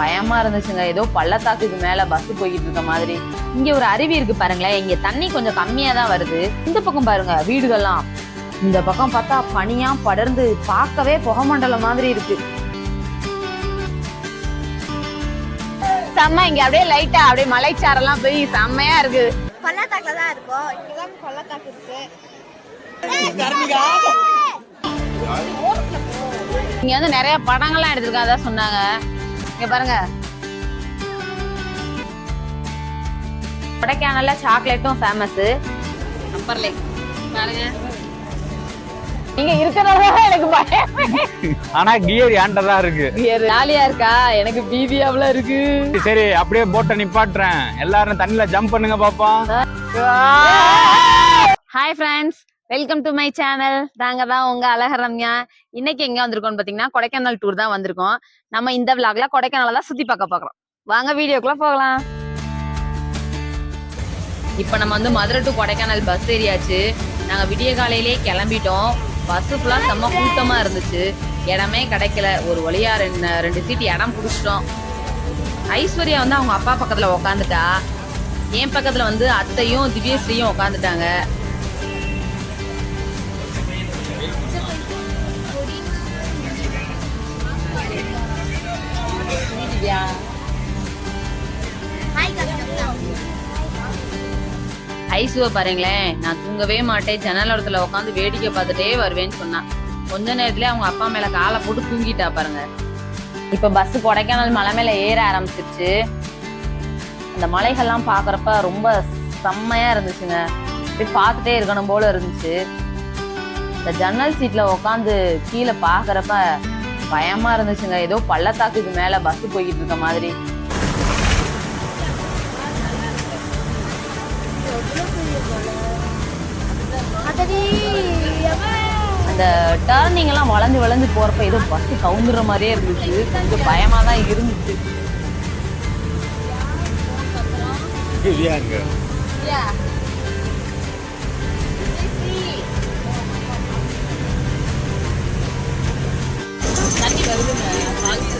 பயமா இருந்துச்சுங்க. ஏதோ பள்ளத்தாக்குக்கு மேல பஸ் போய்கிட்டு இருக்க மாதிரி. இங்க ஒரு அருவி இருக்கு பாருங்களேன். இங்க தண்ணி கொஞ்சம் கம்மியா தான் வருது. இந்த பக்கம் பாருங்க வீடுகள்லாம். இந்த பக்கம் பார்த்தா பனியா படர்ந்து பார்க்கவே புகமண்டலம் மாதிரி இருக்கு. செம்ம இங்க அப்படியே லைட்டா அப்படியே மலைச்சாரெல்லாம் போய் செம்மையா இருக்கு. பள்ளத்தாக்குல தான் இருக்கோம். இங்கதான் பள்ளத்தாக்கு இருக்கு. இங்க வந்து நிறைய படங்கள்லாம் எடுத்திருக்காங்க அதான் சொன்னாங்க. இங்க பாருங்க. கொடைக்கானல்ல சாக்லேட்டும் ஃபேமஸ் அப்பர் லேக் பாருங்க. நீங்க இருக்கிறதா எனக்கு பயம். ஆனா கியர் ஏன்ட்ட தான் இருக்கு. ஜாலியா இருக்கா? எனக்கு பீதியாவுல இருக்கு. சரி அப்படியே போட்டை நிப்பாட்டுறேன். எல்லாரும் தண்ணில ஜம்ப் பண்ணுங்க பாப்போம். Hi friends welcome to my channel நாங்க தான் உங்க அழகர் ரம்யா. இன்னைக்கு எங்க வந்திருக்கோம்னு பாத்தீங்கன்னா கொடைக்கானல் டூர் தான் வந்திருக்கோம். நம்ம இந்த விளாக்ல கொடைக்கானல தான் சுத்தி பார்க்க போகிறோம் வாங்க வீடியோக்குள்ள போகலாம். இப்போ நம்ம வந்து மதுரை டு கொடைக்கானல் பஸ் ஏறியாச்சு. நாங்க விடிய காலையிலேயே கிளம்பிட்டோம். பஸ் ஃபுல்லா செம்ம கூட்டமா இருந்துச்சு. இடமே கிடைக்கல. ஒரு வழியா ரெண்டு ரெண்டு சீட் இடம் பிடிச்சிட்டோம். ஐஸ்வர்யா வந்து அவங்க அப்பா பக்கத்துல உக்காந்துட்டா. என் பக்கத்துல வந்து அத்தையும் திவ்யஸ்ரீயும் உட்காந்துட்டாங்க ஐசுவை பாருங்களேன். நான் தூங்கவே மாட்டேன். ஜன்னல் இடத்துல உட்காந்து வேடிக்கை பார்த்துட்டே வருவேன்னு சொன்னான் கொஞ்ச நேரத்துல அவங்க அப்பா மேல காலை போட்டு தூங்கிட்டா பாருங்க. இப்ப பஸ் கொடைக்கானல் மலை மேல ஏற ஆரம்பிச்சிருச்சு. அந்த மலைகள்லாம் பாக்குறப்ப ரொம்ப செம்மையா இருந்துச்சுங்க. இப்படி பார்த்துட்டே இருக்கணும் போல இருந்துச்சு. இந்த ஜன்னல் சீட்ல உட்காந்து கீழே பாக்குறப்ப பயமா இருந்துச்சுங்க. ஏதோ பள்ளத்தாக்குக்கு மேல பஸ் போய்கிட்டு இருக்க மாதிரி. அந்த டர்னிங் எல்லாம் வளைஞ்சு வளைஞ்சு போறப்ப ஏதோ பஸ் கவுந்துற மாதிரியே இருந்துச்சு. கொஞ்சம் பயமா தான் இருந்துச்சு. தண்ணி வருதுங்க.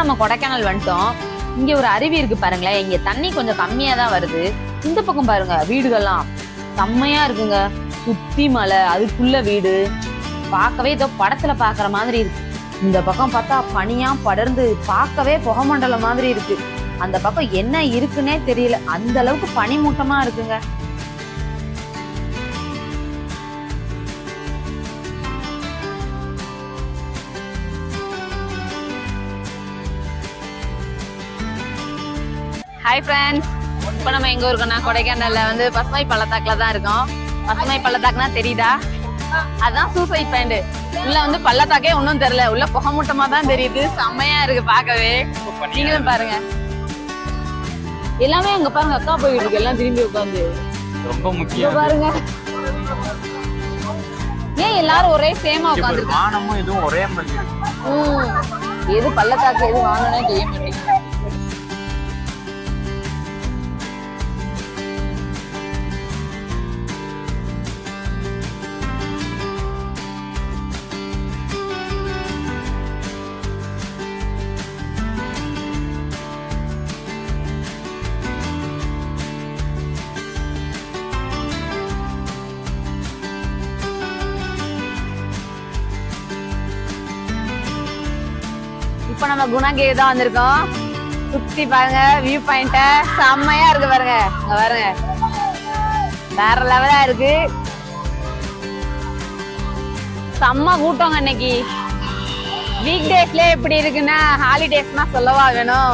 நம்ம கொடைக்கானல் வந்துட்டோம். இங்கே ஒரு அருவி இருக்கு பாருங்களேன். இங்கே தண்ணி கொஞ்சம் கம்மியாக தான் வருது. இந்த பக்கம் பாருங்க வீடுகள்லாம் செம்மையா இருக்குங்க. சுத்தி மலை அதுக்குள்ள வீடு. பார்க்கவே ஏதோ படத்துல பாக்குற மாதிரி இருக்கு. இந்த பக்கம் பார்த்தா பனியா படர்ந்து பார்க்கவே புகமண்டலம் மாதிரி இருக்கு. அந்த பக்கம் என்ன இருக்குன்னே தெரியல. அந்த அளவுக்கு பனிமூட்டமா இருக்குங்க. ஹாய் ஃப்ரெண்ட்ஸ் இப்போ நம்ம எங்க இருக்கோம்னா கொடைக்கானல்ல வந்து பசுமை பள்ளத்தாக்குல தான் இருக்கோம். பசுமை பள்ளத்தாக்குனா தெரியுதா? அதான் சூசைட் பாயிண்ட் உள்ள வந்து பள்ளத்தாக்கே ஒன்றும் தெரியல. உள்ள புகமூட்டமா தான் தெரியுது. செம்மையா இருக்கு பார்க்கவே. நீங்களும் பாருங்க. எல்லாமே அங்க பாருங்க அக்கா போயிட்டு இருக்கு எல்லாம் திரும்பி உட்காந்து. ரொம்ப முக்கியம். பாருங்க. ஏன் எல்லாரும் ஒரே சேமா உட்காந்துருக்காங்க? வானமும் இதுவும் ஒரே மாதிரி எது பள்ளத்தாக்கு எது வாங்கணும்னே தெரிய மாட்டேங்குது இப்போ நம்ம குணாகேவி தான் வந்திருக்கோம். சுத்தி பாருங்க வியூ பாயிண்ட செம்மையா இருக்கு பாருங்க. இங்க பாருங்க. வேற லெவலா இருக்கு. செம்ம கூட்டங்க இன்னைக்கு. வீக் டேஸ்ல எப்படி இருக்குன்னா ஹாலிடேஸ்னா சொல்லவா வேணும்?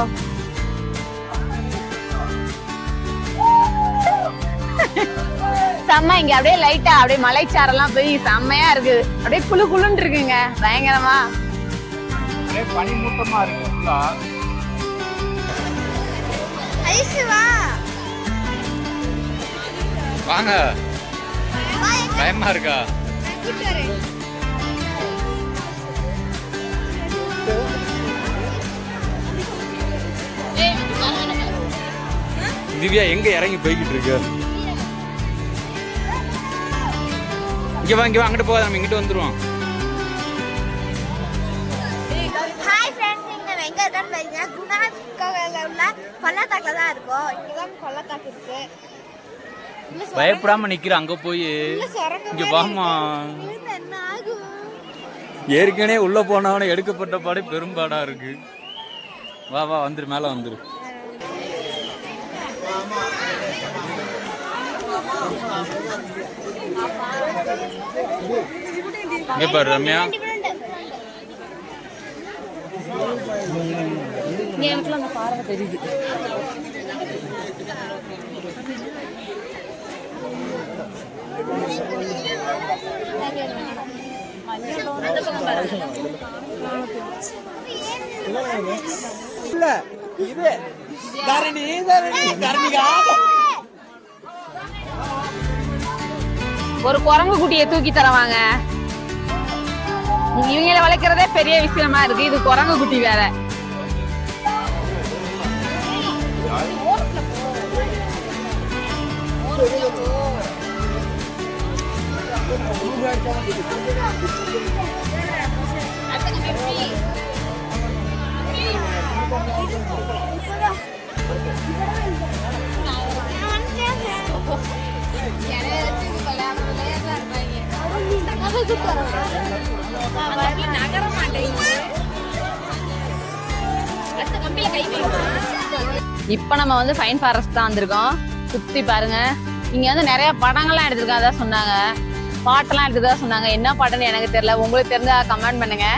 செம்ம இங்க அப்படியே லைட்டா அப்படியே மலைச்சாரெல்லாம் போய் செம்மையா இருக்கு. அப்படியே குளு குழுன்னு இருக்குங்க. பயங்கரமா. ஒரே பனிமூட்டமா இருக்கு வாங்க. பயமா இருக்கா? திவ்யா எங்க இறங்கி போய்கிட்டு இருக்க? இங்க வா இங்க வா அங்கிட்டு போகாத நம்ம இங்கிட்டு வந்துருவோம். இருக்கன்னு பாத்தீங்கன்னா குணா உள்ள பள்ளத்தாக்குல தான் இருக்கோம். இங்க தான் பள்ளத்தாக்கு இருக்கு. பயப்படாம நிக்கிற அங்க போய் இங்க வாமா ஏற்கனவே உள்ள போனவன எடுக்கப்பட்ட பாடு பெரும்பாடா இருக்கு. வா வா வந்துரு மேல வந்துரு. இங்க பாரு ரம்யா. இங்க எனக்குள்ள அந்த பார்வை தெரியுது. ஒரு குரங்கு குட்டியை தூக்கி தரவாங்க. இவங்களை வளர்க்கறதே பெரிய விஷயமா இருக்கு. இது குரங்கு குட்டி வேற. இப்ப நம்ம வந்து ஃபைன் ஃபாரஸ்ட் தான் வந்திருக்கோம். சுத்தி பாருங்க. இங்க வந்து நிறைய படங்கள்லாம் எடுத்திருக்கா சொன்னாங்க. பாட்டெல்லாம் எடுத்ததா சொன்னாங்க. என்ன பாட்டுன்னு எனக்கு தெரியல. உங்களுக்கு தெரிஞ்சா கமெண்ட் பண்ணுங்க.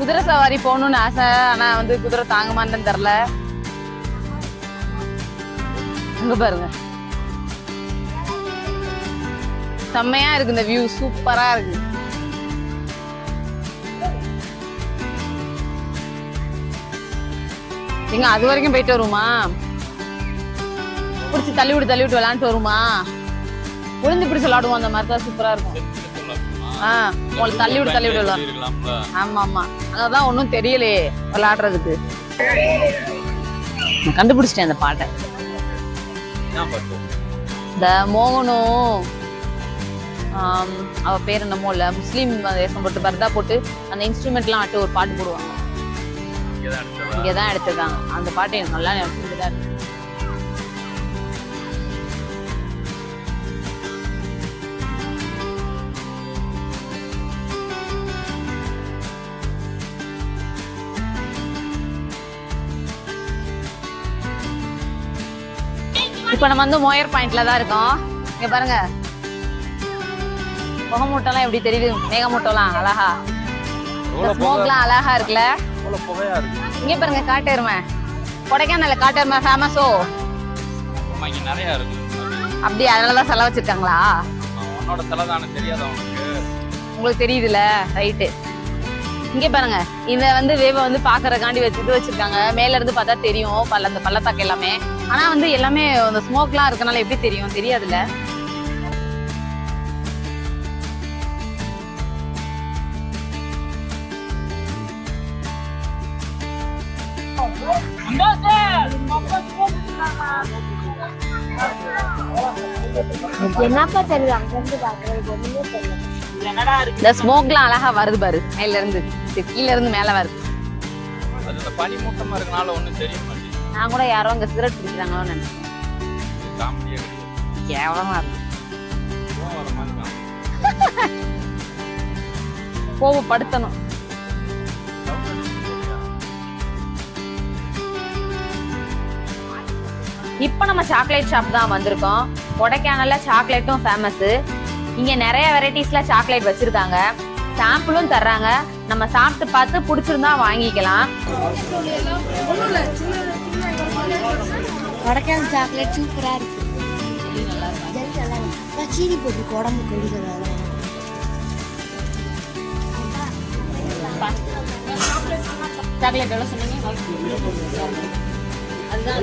குதிரை சவாரி போகணும்னு ஆசை. ஆனா வந்து குதிரை தாங்குமான்னு தெரியல. அங்க பாருங்க. செம்மையா இருக்கு இந்த வியூ சூப்பரா இருக்கு. எங்க அது வரைக்கும் போயிட்டு வருமா பிடிச்சி தள்ளி விட்டு தள்ளி விட்டு விளையாண்டு வருமா விழுந்து பிடிச்சி விளாடுவோம் அந்த மாதிரி தான் சூப்பரா இருக்கும். ஆ உங்களுக்கு தள்ளி விட்டு தள்ளி விட்டு விளையாடும் ஆமா ஆமா அங்கதான் ஒண்ணும் தெரியலையே விளையாடுறதுக்கு. நான் கண்டுபிடிச்சிட்டேன் அந்த பாட்டை. இந்த மோகனும் அவ பேர் என்னமோ இல்ல முஸ்லீம் வேஷம் போட்டு பர்தா போட்டு அந்த இன்ஸ்ட்ருமெண்ட்லாம் ஆட்டு ஒரு பாட்டு போடுவாங்க. இங்கதான் எடுத்திருக்காங்க அந்த பாட்டு எனக்கு நல்லா ஞாபகம் தான் இருக்கு. இப்போ நம்ம வந்து மோயர் பாயிண்ட்ல தான் இருக்கோம். இங்க பாருங்க. புகமூட்டம்லாம் எப்படி தெரியுது? மேகமூட்டம்லாம் அழகா. இந்த ஸ்மோக்லாம் அழகா இருக்குல்ல? இங்க பாருங்க காட்டெருமை. கொடைக்கானல்ல காட்டெருமை ஃபேமஸோ நிறைய இருக்கு. அப்படி அதனாலதான் செலவு வச்சிருக்காங்களா உன்னோட உங்களுக்கு தெரியுதுல ரைட்டு இங்க பாருங்க. இத வந்து வேவ வந்து பாக்குறதுக்காண்டி வச்சு இது வச்சிருக்காங்க. மேல இருந்து பார்த்தா தெரியும். பல்ல அந்த பள்ளத்தாக்கு எல்லாமே. ஆனா வந்து எல்லாமே அந்த ஸ்மோக்லாம் இருக்கனால எப்படி தெரியும்? தெரியாதுல்ல? என்னப்பா தெரியுது அங்க இருந்து பாக்குறது ஒண்ணுமே தெரியல இந்த ஸ்மோக்லாம் அழகா வருது பாரு மேல இருந்து. கீழ இருந்து மேல வருது. நான் கூட யாரோ அங்க சிகரெட் பிடிக்கிறாங்களோன்னு நினைச்சேன். கேவலமா இருக்கு. கோவப்படுத்தணும். இப்போ நம்ம சாக்லேட் ஷாப் தான் வந்திருக்கோம். கொடைக்கானல்ல சாக்லேட்டும் ஃபேமஸ் இங்க நிறைய வெரைட்டிஸ்ல சாக்லேட் வச்சிருக்காங்க. சாம்பிளும் தர்றாங்க. நம்ம சாப்பிட்டு பார்த்து பிடிச்சிருந்தா வாங்கிக்கலாம். கொடைக்கானல் சாக்லேட் சூப்பரா இருக்கு. சீனி போட்டு உடம்பு கெடுக்கிறாங்க சாக்லேட் எவ்வளோ சொன்னீங்க? அதுதான்.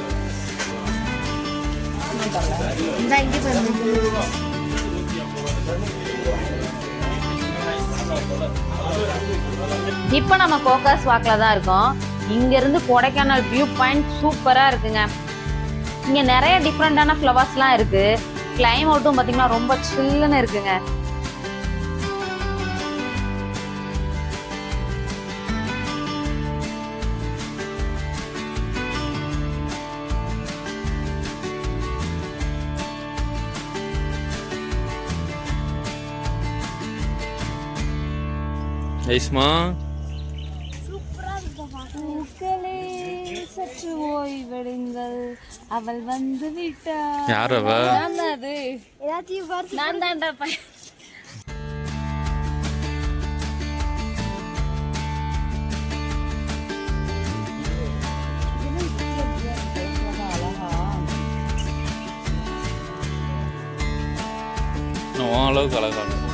இந்த இங்கே பாருங்க. இப்போ நம்ம கோகாஸ் வாக்ல தான் இருக்கோம். இங்கேருந்து கொடைக்கானல் வியூ பாயிண்ட் சூப்பராக இருக்குங்க. இங்கே நிறைய டிஃப்ரெண்ட்டான ஃப்ளவர்ஸ்லாம் இருக்குது கிளைமேட்டும் பார்த்திங்கன்னா ரொம்ப சில்லுன்னு இருக்குங்க. ஐஸ்மா. சற்று ஓய்வெடுங்கள். அவள் வந்து விட்டாள் யார் அவ? அது ஏதாச்சும் பார்த்து நான் தான்டா பையன். உன் அளவுக்கு அழகான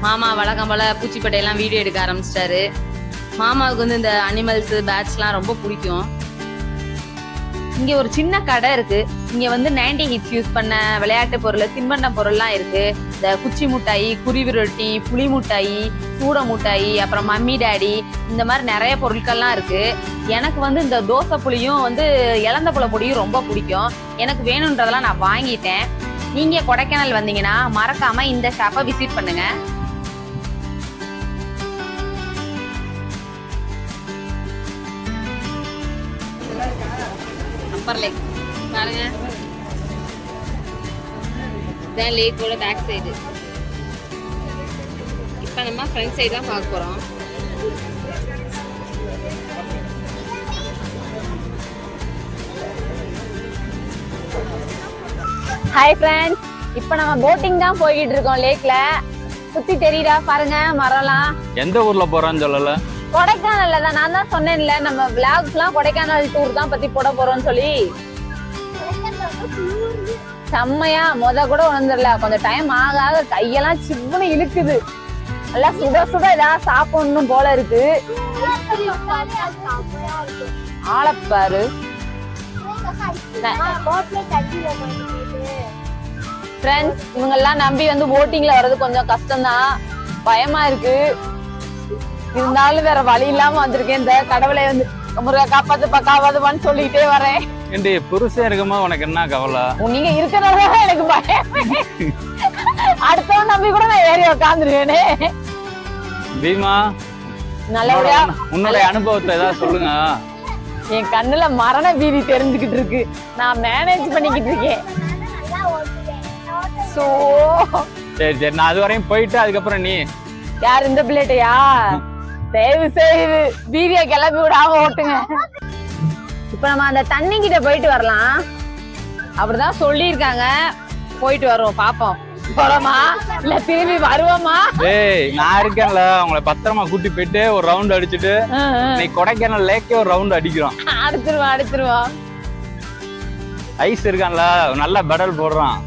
மாமா வழக்கம் போல பூச்சிப்பட்டையெல்லாம் வீடியோ எடுக்க ஆரம்பிச்சிட்டாரு. மாமாவுக்கு வந்து இந்த அனிமல்ஸ் பேட்ஸ்லாம் ரொம்ப பிடிக்கும். இங்க ஒரு சின்ன கடை இருக்கு. இங்க வந்து நைன்டி ஹிட்ஸ் யூஸ் பண்ண விளையாட்டு பொருள் தின்பண்ட பொருள்லாம் இருக்கு. இந்த குச்சி மிட்டாயி குருவி ரொட்டி புளி மிட்டாயி சூட மிட்டாயி அப்புறம் மம்மி டேடி இந்த மாதிரி நிறைய பொருட்கள்லாம் இருக்கு. எனக்கு வந்து இந்த தோசை புளியும் வந்து இழந்த புல பொடியும் ரொம்ப பிடிக்கும். எனக்கு வேணுன்றதெல்லாம் நான் வாங்கிட்டேன். நீங்க கொடைக்கானல் வந்தீங்கன்னா மறக்காம இந்த ஷாப்பை விசிட் பண்ணுங்க. அப்பர் லேக் பாருங்க. இதான் லேக்கோட பேக் சைடு இப்போ நம்ம ஃப்ரண்ட் சைடு தான் பார்க்க போகிறோம் ஹாய் ஃப்ரெண்ட்ஸ் இப்போ நம்ம போட்டிங் தான் போய்கிட்டு இருக்கோம் லேக்ல சுத்தி தெரியுதா பாருங்க மரம்லாம். எந்த ஊர்ல போறான்னு சொல்லல? கொடைக்கானல்ல தான். நான் தான் சொன்னேன்ல நம்ம விளாக்ஸ்லாம் கொடைக்கானல் டூர் தான் பத்தி போட போறோம்னு சொல்லி. செம்மையா முத கூட உணர்ந்துடல. கொஞ்சம் டைம் ஆக ஆக கையெல்லாம் சிப்புன்னு இழுக்குது. நல்லா சுட சுட ஏதாவது சாப்பிடணும் போல இருக்கு. ஆளப்பாரு ஃப்ரெண்ட்ஸ் இவங்க எல்லாம் நம்பி வந்து போட்டிங்ல வர்றது கொஞ்சம் கஷ்டம்தான். பயமா இருக்கு. இருந்தாலும் வேற வழி இல்லாம வந்திருக்கேன். இந்த கடவுளை வந்து முருகா காப்பாத்துப்பா காப்பாத்துப்பான்னு சொல்லிக்கிட்டே வரேன். ஏண்டி புருஷன் இருக்குமா உனக்கு என்ன கவலை? நீங்க இருக்கிறதால எனக்கு பயம். அடுத்தவன் நம்பி கூட நான் ஏறி உட்காந்துருவேனே பீமா நல்லபடியா உன்னோட- உன்னுடைய அனுபவத்தை ஏதாவது சொல்லுங்க. என் கண்ணுல மரண பீதி தெரிஞ்சுக்கிட்டு இருக்கு. நான் மேனேஜ் பண்ணிக்கிட்டு இருக்கேன். சோ சரி சரி நான் அது வரையும் போயிட்டு அதுக்கப்புறம் நீ. யார் இந்த பிள்ளைட்டையா தயவு செய்து பீதிய கிளப்பி விடாம ஓட்டுங்க. இப்ப நம்ம அந்த தண்ணி கிட்ட போயிட்டு வரலாம். அப்படிதான் சொல்லியிருக்காங்க. போயிட்டு வருவோம் பாப்போம் போறோமா? இல்ல திரும்பி வருவோமா? டேய் நான் இருக்கேன்ல. அவங்கள பத்திரமா கூட்டி போயிட்டு ஒரு ரவுண்ட் அடிச்சுட்டு. நீ கொடைக்கானல் லேக்கே ஒரு ரவுண்ட் அடிக்கிறோம். அடுத்துருவோம் அடுத்துருவோம் ஐஸ் இருக்கான்ல நல்லா பெடல் போடுறான்.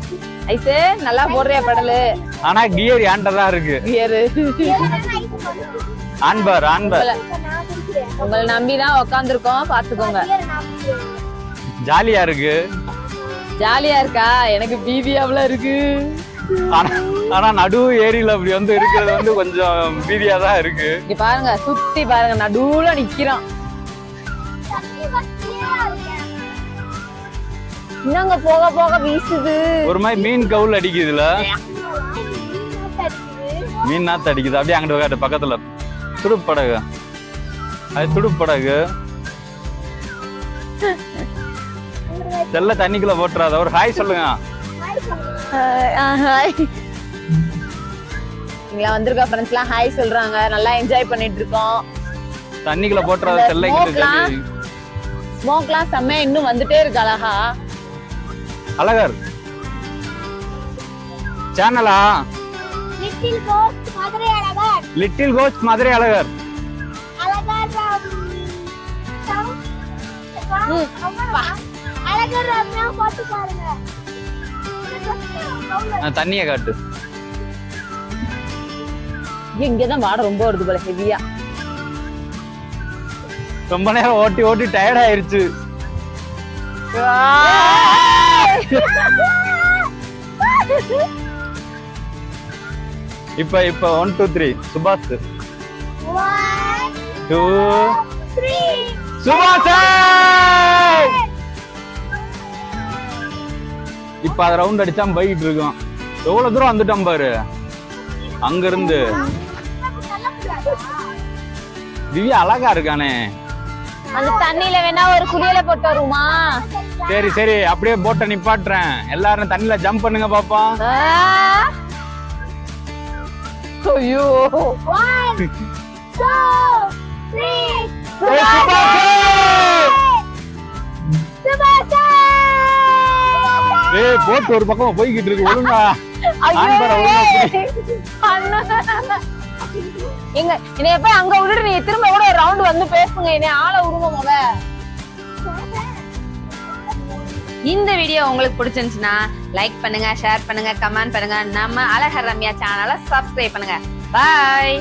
ஐசு நல்லா போடுறியா படலு? ஆனா கியர் ஏன்ட்ட தான் இருக்கு. ஏறு ஆண்பார் ஆண்பார் உங்களை நம்பிதான் உக்காந்துருக்கோம் பாத்துக்கோங்க. ஜாலியா இருக்கு. ஜாலியா இருக்கா? எனக்கு பீதியாவுல இருக்கு. ஆனா நடு ஏரியில அப்படி வந்து இருக்கிறது வந்து கொஞ்சம் பீதியா தான் இருக்கு. இங்க பாருங்க சுத்தி பாருங்க நடுவுல நிக்கிறோம் இன்னங்க போக போக வீசுது? ஒரு மாதிரி மீன் கவுல் அடிக்குதுல. மீன் நாத்து அடிக்குது அப்படியே அங்கிட்டு உட்காரு பக்கத்துல. துடுப்பு படகு அது துடுப்பு படகு செல்ல தண்ணிக்குள்ள போட்டுறாத. ஒரு ஹாய் சொல்லுங்க. இங்க வந்திருக்க ஃப்ரெண்ட்ஸ் எல்லாம் ஹாய் சொல்றாங்க. நல்லா என்ஜாய் பண்ணிட்டு இருக்கோம் தண்ணிக்குள்ள போட்டுறாத அந்த செல்லைக்கிட்ட smoke-லாம் சொல்லி. ஸ்மோக்லாம் செம்மையா இன்னும் வந்துட்டே இருக்கு அழகா. Azhagar. சேனலா? Little ghost Madurai Azhagar. Little ghost Madurai Azhagar. Azhagar ம். அழகர் அழகர் ரம்யா போட்டு பாருங்க. தண்ணியை காட்டு. இங்கதான் வாடை ரொம்ப வருது போல ஹெவியா ரொம்ப நேரம் ஓட்டி ஓட்டி டயர்ட் ஆயிருச்சு. இப்ப இப்ப one two three Subash. Two. Subash! இப்ப அத ரவுண்ட் அடிச்சா போய்கிட்டு இருக்கோம். எவ்வளவு தூரம் வந்துட்டோம் பாரு. அங்க இருந்து திவ்யா அழகா இருக்கானே. அந்த தண்ணியில வேணா ஒரு குளியல போட்டு வருமா சரி சரி. அப்படியே போட்டை நிப்பாட்டுறேன். எல்லாரும் தண்ணில ஜம்ப் பண்ணுங்க பாப்போம் ஐயோ. ஏய் போட்டு ஒரு பக்கம் போய்கிட்டு இருக்கு ஒழுங்கா. புடி. எங்க என்னைய போய் அங்க விட்டுட்டு நீங்க திரும்ப கூட ஒரு ரவுண்ட் வந்து பேசுங்க என்னை ஆளை விடுங்க முத. இந்த வீடியோ உங்களுக்கு பிடிச்சிருந்துச்சுன்னா லைக் பண்ணுங்க ஷேர் பண்ணுங்க கமெண்ட் பண்ணுங்க. நம்ம அழகர் ரம்யா சேனலை சப்ஸ்கிரைப் பண்ணுங்க. பாய்